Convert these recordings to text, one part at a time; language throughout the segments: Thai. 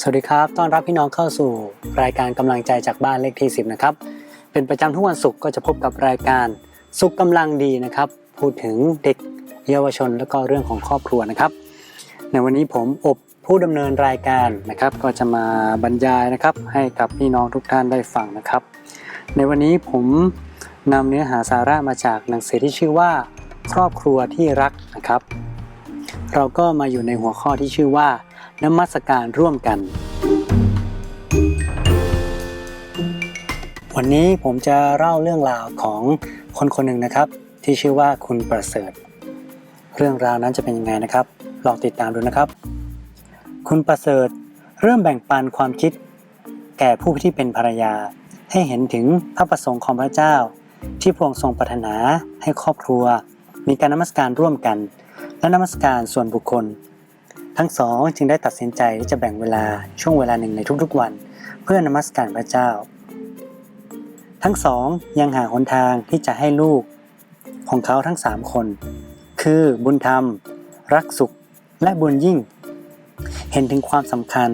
สวัสดีครับ ต้อนรับพี่น้องเข้าสู่รายการกำลังใจจากบ้านเลขที่ 10 นะครับ เป็นประจำทุกวันศุกร์ก็จะพบกับรายการสุขกำลังดีนะครับ พูดถึงเด็กเยาวชนแล้วก็เรื่องของครอบครัวนะครับ ในวันนี้ผมอบผู้ดำเนินรายการนะครับ ก็จะมาบรรยายนะครับ ให้กับพี่น้องทุกท่านได้ฟังนะครับ ในวันนี้ผมนำเนื้อหาสาระมาจากหนังสือที่ชื่อว่า ครอบครัวที่รักนะครับ เราก็มาอยู่ในหัวข้อที่ชื่อว่า นมัสการร่วมกัน วันนี้ผมจะเล่าเรื่องราวของคนคนหนึ่งนะครับ ที่ชื่อว่าคุณประเสริฐ เรื่องราวนั้นจะเป็นยังไงนะครับ ลองติดตามดูนะครับ คุณประเสริฐเริ่มแบ่งปันความคิด แก่ผู้ที่เป็นภรรยา ให้เห็นถึงพระประสงค์ของพระเจ้า ที่พระองค์ทรงปรารถนาให้ครอบครัว มีการนมัสการร่วมกัน และนมัสการส่วนบุคคล ทั้งสองจึงได้ตัดสินใจที่จะแบ่งเวลาช่วงเวลาหนึ่งในทุกๆวัน เพื่อนมัสการพระเจ้า ทั้งสองยังหาหนทางที่จะให้ลูกของเขาทั้งสามคน คือบุญธรรม รักสุขและบุญยิ่ง เห็นถึงความสำคัญ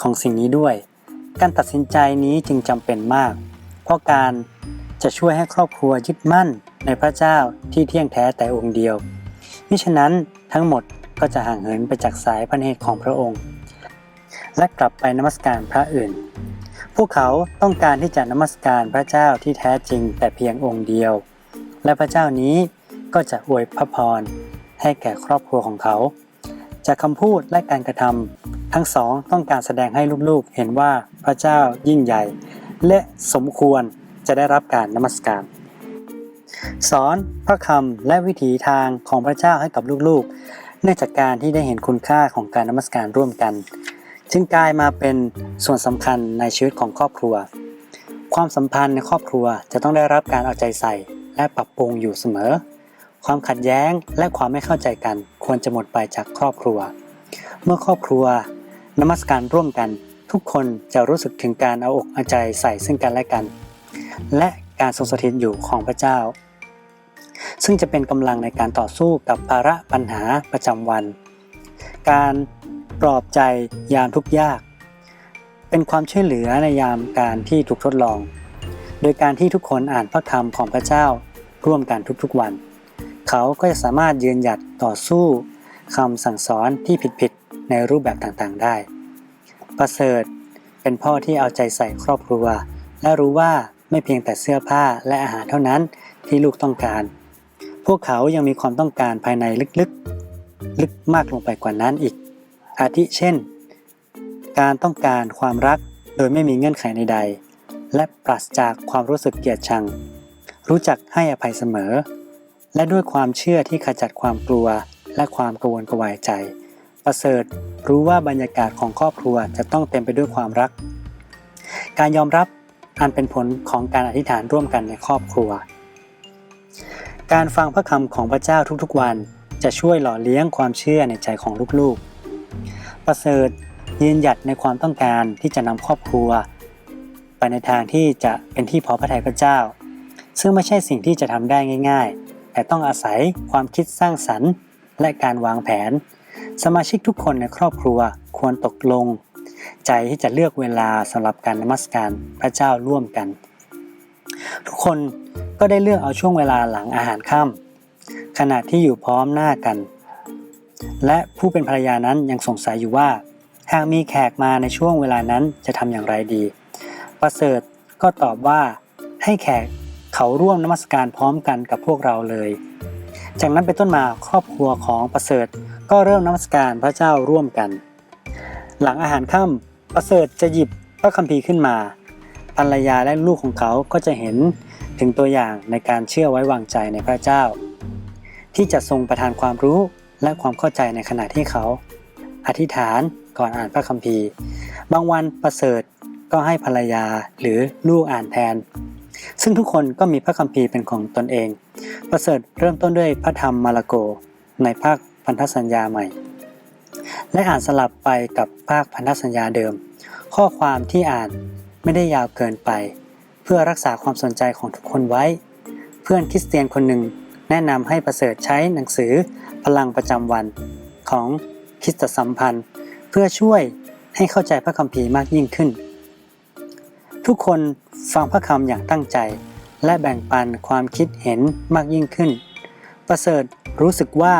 ของสิ่งนี้ด้วย การตัดสินใจนี้จึงจำเป็นมาก เพราะการจะช่วยให้ครอบครัวยึดมั่นในพระเจ้าที่เที่ยงแท้แต่องค์เดียวมิฉะนั้นทั้งหมด ก็จะห่างเหินไปจากสายพระเนตรของพระองค์ และกลับไปนมัสการพระอื่น พวกเขาต้องการที่จะนมัสการพระเจ้าที่แท้จริงแต่เพียงองค์เดียว และพระเจ้านี้ก็จะอวยพระพรให้แก่ครอบครัวของเขา จากคำพูดและการกระทำทั้งสองต้องการแสดงให้ลูกๆ เห็นว่าพระเจ้ายิ่งใหญ่ และสมควรจะได้รับการนมัสการ สอนพระคำและวิถีทางของพระเจ้าให้กับลูกๆ เนื่องจากการที่ได้เห็นคุณค่าของการนมัสการร่วมกัน จึงกลายมาเป็นส่วนสำคัญในชีวิตของครอบครัว ความสัมพันธ์ในครอบครัวจะต้องได้รับการเอาใจใส่ และปรับปรุงอยู่เสมอ ความขัดแย้งและความไม่เข้าใจกัน ควรจะหมดไปจากครอบครัว เมื่อครอบครัว นมัสการร่วมกัน ทุกคนจะรู้สึกถึงการเอาอกเอาใจใส่ซึ่งกันและกัน และการทรงสถิตอยู่ของพระเจ้า ซึ่งจะเป็นกำลังในการต่อสู้กับภาระปัญหาประจำวัน การปลอบใจยามทุกยาก เป็นความช่วยเหลือในยามการที่ถูกทดลอง โดยการที่ทุกคนอ่านพระคำของพระเจ้าร่วมกันทุกๆวัน เขาก็จะสามารถยืนหยัดต่อสู้คำสั่งสอนที่ผิดๆในรูปแบบต่างๆได้ ประเสริฐเป็นพ่อที่เอาใจใส่ครอบครัว และรู้ว่าไม่เพียงแต่เสื้อผ้าและอาหารเท่านั้นที่ลูกต้องการ พวกเขายังมีความต้องการภายในลึกๆ ลึกมากลงไปกว่านั้นอีก อาทิเช่น การต้องการความรักโดยไม่มีเงื่อนไขใดๆ และปราศจากความรู้สึกเกลียดชัง รู้จักให้อภัยเสมอ และด้วยความเชื่อที่ขจัดความกลัวและความกังวลกระวายใจ ประเสริฐรู้ว่าบรรยากาศของครอบครัวจะต้องเต็มไปด้วยความรัก การยอมรับอันเป็นผลของการอธิษฐานร่วมกันในครอบครัว การฟังพระคำของพระเจ้าทุกๆวัน จะช่วยหล่อเลี้ยงความเชื่อในใจของลูกๆ ประเสริฐยืนหยัดในความต้องการที่จะนำครอบครัว ไปในทางที่จะเป็นที่พอพระทัยพระเจ้า ซึ่งไม่ใช่สิ่งที่จะทำได้ง่าย ๆ แต่ต้องอาศัยความคิดสร้างสรรค์ และการวางแผน สมาชิกทุกคนในครอบครัวควรตกลง ใจที่จะเลือกเวลาสำหรับการนมัสการพระเจ้าร่วมกัน ทุกคนก็ได้เลือกเอาช่วงเวลาหลังอาหารค่ำขณะที่อยู่พร้อมหน้ากัน และผู้เป็นภรรยานั้นยังสงสัยอยู่ว่า หากมีแขกมาในช่วงเวลานั้นจะทำอย่างไรดี ประเสริฐก็ตอบว่าให้แขกเขาร่วมนมัสการพร้อมกันกับพวกเราเลย จากนั้นเป็นต้นมาครอบครัวของประเสริฐก็เริ่มนมัสการพระเจ้าร่วมกัน หลังอาหารค่ำประเสริฐจะหยิบพระคัมภีร์ขึ้นมา ภรรยาและลูกของเขาก็จะเห็นถึงตัวอย่างในการเชื่อไว้วางใจในพระเจ้า ที่จะทรงประทานความรู้และความเข้าใจในขณะที่เขา อธิษฐานก่อนอ่านพระคัมภีร์ บางวันประเสริฐก็ให้ภรรยาหรือลูกอ่านแทน ซึ่งทุกคนก็มีพระคัมภีร์เป็นของตนเอง ประเสริฐเริ่มต้นด้วยพระธรรมมาระโก ในภาคพันธสัญญาใหม่ และอ่านสลับไปกับภาคพันธสัญญาเดิม ข้อความที่อ่าน ไม่ได้ยาวเกินไป เพื่อรักษาความสนใจของทุกคนไว้ เพื่อนคริสเตียนคนหนึ่งแนะนำให้ประเสริฐใช้หนังสือพลังประจำวันของคิสตสัมพันธ์ เพื่อช่วยให้เข้าใจพระคัมภีร์มากยิ่งขึ้น ทุกคนฟังพระคำอย่างตั้งใจ และแบ่งปันความคิดเห็นมากยิ่งขึ้น ประเสริฐรู้สึกว่า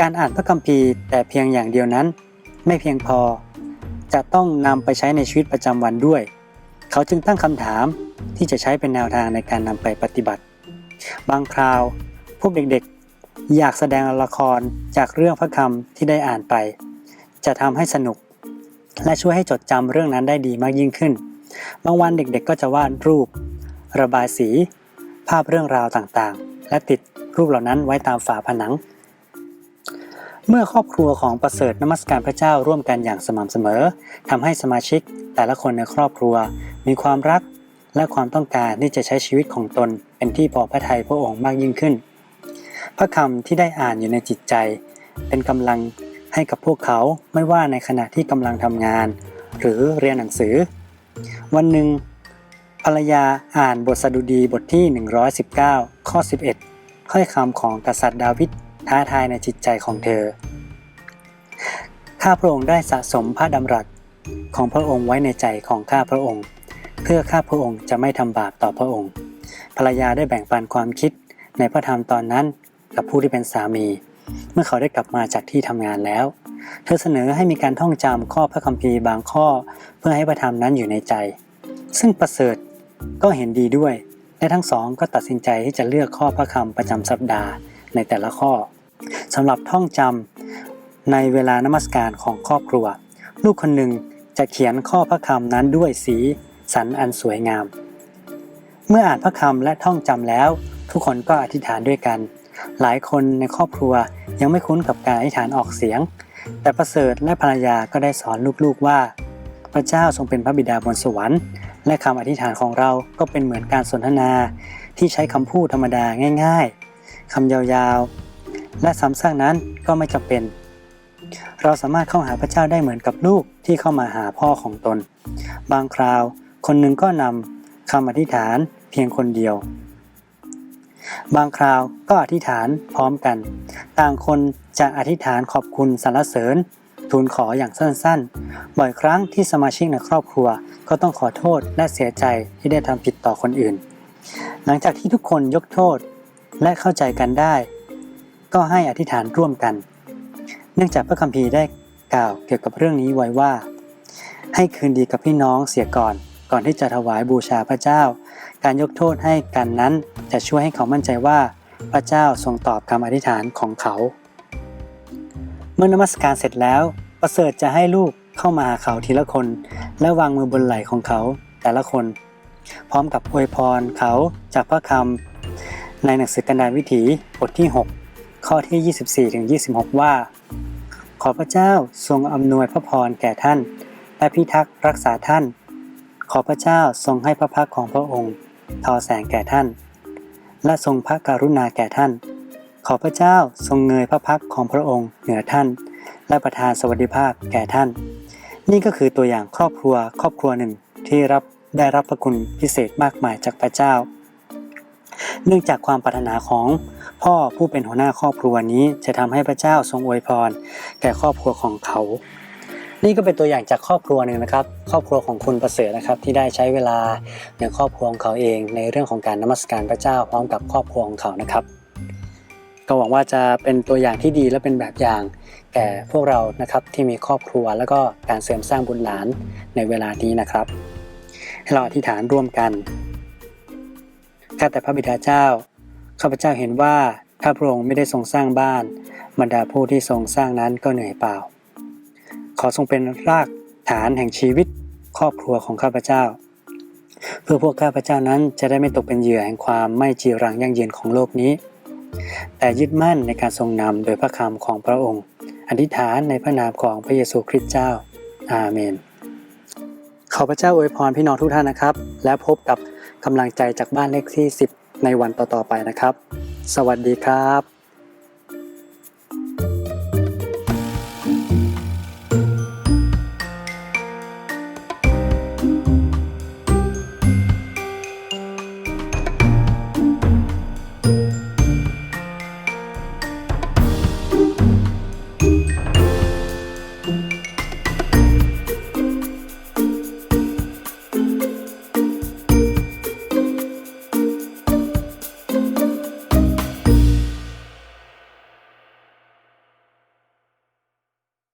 การอ่านพระคัมภีร์แต่เพียงอย่างเดียวนั้น ไม่เพียงพอ จะต้องนำไปใช้ในชีวิตประจำวันด้วย เขาจึงตั้งคำถามที่จะใช้เป็นแนวทางในการนำไปปฏิบัติ บางคราว พวกเด็กๆ อยากแสดงละครจากเรื่องพระคำที่ได้อ่านไป จะทำให้สนุก และช่วยให้จดจำเรื่องนั้นได้ดีมากยิ่งขึ้น บางวันเด็กๆ ก็จะวาดรูป ระบายสี ภาพเรื่องราวต่างๆ และติดรูปเหล่านั้นไว้ตามฝาผนัง เมื่อครอบครัวของประเสริฐนมัสการพระเจ้าร่วมกันอย่างสม่ำเสมอทำให้สมาชิกแต่ละคนในครอบครัว มีความรักและความต้องการที่จะใช้ชีวิตของตนเป็นที่พอพระทัยพระองค์มากยิ่งขึ้น พระคำที่ได้อ่านอยู่ในจิตใจ เป็นกำลังให้กับพวกเขาไม่ว่าในขณะที่กำลังทำงาน หรือเรียนหนังสือ วันหนึ่งภรรยาอ่านบทสดุดีบทที่ 119 ข้อ 11ค่อยคำของกษัตริย์ดาวิด ท้าทายในจิตใจของเธอ ข้าพระองค์ได้สะสมพระดำรัสของพระองค์ไว้ในใจของข้าพระองค์ เพื่อข้าพระองค์จะไม่ทำบาปต่อพระองค์ ภรรยาได้แบ่งปันความคิดในพระธรรมตอนนั้นกับผู้ที่เป็นสามี เมื่อเขาได้กลับมาจากที่ทำงานแล้ว เธอเสนอให้มีการท่องจำข้อพระคัมภีร์บางข้อ เพื่อให้พระธรรมนั้นอยู่ในใจ ซึ่งประเสริฐก็เห็นดีด้วย และทั้งสองก็ตัดสินใจที่จะเลือกข้อพระคำประจำสัปดาห์ ในแต่ละข้อสำหรับท่องจำในเวลานมัสการของครอบครัว ลูกคนหนึ่งจะเขียนข้อพระคำนั้นด้วยสีสันอันสวยงาม เมื่ออ่านพระคำและท่องจำแล้ว ทุกคนก็อธิษฐานด้วยกัน หลายคนในครอบครัวยังไม่คุ้นกับการอธิษฐานออกเสียง แต่ประเสริฐและภรรยาก็ได้สอนลูกๆว่า พระเจ้าทรงเป็นพระบิดาบนสวรรค์และคำอธิษฐานของเราก็เป็นเหมือนการสนทนาที่ใช้คำพูดธรรมดาง่าย ๆ คำยาวๆ และซ้ำซากนั้นก็ไม่จำเป็น เราสามารถเข้าหาพระเจ้าได้เหมือนกับลูกที่เข้ามาหาพ่อของตน บางคราวคนหนึ่งก็นำคำอธิษฐานเพียงคนเดียว บางคราวก็อธิษฐานพร้อมกัน ต่างคนจะอธิษฐานขอบคุณสรรเสริญทูลขออย่างสั้นๆ บ่อยครั้งที่สมาชิกในครอบครัวก็ต้องขอโทษและเสียใจที่ได้ทำผิดต่อคนอื่น หลังจากที่ทุกคนยกโทษ และเข้าใจกันได้ ก็ให้อธิษฐานร่วมกัน เนื่องจากพระคัมภีร์ได้กล่าวเกี่ยวกับเรื่องนี้ไว้ว่า ให้คืนดีกับพี่น้องเสียก่อนก่อนที่จะถวายบูชาพระเจ้า การยกโทษให้กันนั้นจะช่วยให้เขามั่นใจว่าพระเจ้าทรงตอบคำอธิษฐานของเขา เมื่อนมัสการเสร็จแล้ว ประเสริฐจะให้ลูกเข้ามาหาเขาทีละคน และวางมือบนไหล่ของเขาแต่ละคน พร้อมกับอวยพรเขาจากพระคำ ในหนังสือกันดารวิถีบทที่ 6 ข้อที่ 24ถึง26 ว่า ขอพระเจ้าทรงอำนวยพระพรแก่ท่าน และพิทักษ์รักษาท่าน ขอพระเจ้าทรงให้พระพักของพระองค์ทอแสงแก่ท่าน และทรงพระกรุณาแก่ท่าน ขอพระเจ้าทรงเงยพระพักของพระองค์เหนือท่าน และประทานสวัสดิภาพแก่ท่าน นี่ก็คือตัวอย่างครอบครัวครอบครัวหนึ่งที่รับได้รับพระคุณพิเศษมากมายจากพระเจ้า เนื่องจากความปรารถนาของพ่อผู้เป็นหัวหน้าครอบครัวนี้จะทำให้พระเจ้าทรงอวยพรแก่ครอบครัวของเขา นี่ก็เป็นตัวอย่างจากครอบครัวหนึ่งนะครับ ครอบครัวของคุณประเสริฐนะครับ ที่ได้ใช้เวลาในครอบครัวของเขาเองในเรื่องของการนมัสการพระเจ้าพร้อมกับครอบครัวของเขานะครับก็หวังว่าจะเป็นตัวอย่างที่ดีและเป็นแบบอย่างแก่พวกเรานะครับที่มีครอบครัวแล้วก็การเสริมสร้างบุญหลานในเวลานี้นะครับ ให้เราอธิษฐานร่วมกัน ข้าแต่พระบิดาเจ้า ข้าพเจ้าเห็นว่าถ้าพระองค์ไม่ได้ทรงสร้างบ้าน บรรดาผู้ที่ทรงสร้างนั้นก็เหนื่อยเปล่า ขอทรงเป็นรากฐานแห่งชีวิตครอบครัวของข้าพเจ้า เพื่อพวกข้าพเจ้านั้นจะได้ไม่ตกเป็นเหยื่อแห่งความไม่จีรังยั่งยืนของโลกนี้ แต่ยึดมั่นในการทรงนำโดยพระคำของพระองค์ อธิษฐานในพระนามของพระเยซูคริสต์เจ้า อาเมน อพระเจ้าอวยพรพี่น้องทุกท่านนะครับ และพบกับกำลังใจจากบ้านเลขที่ 10 ในวันต่อๆไปนะครับ สวัสดีครับ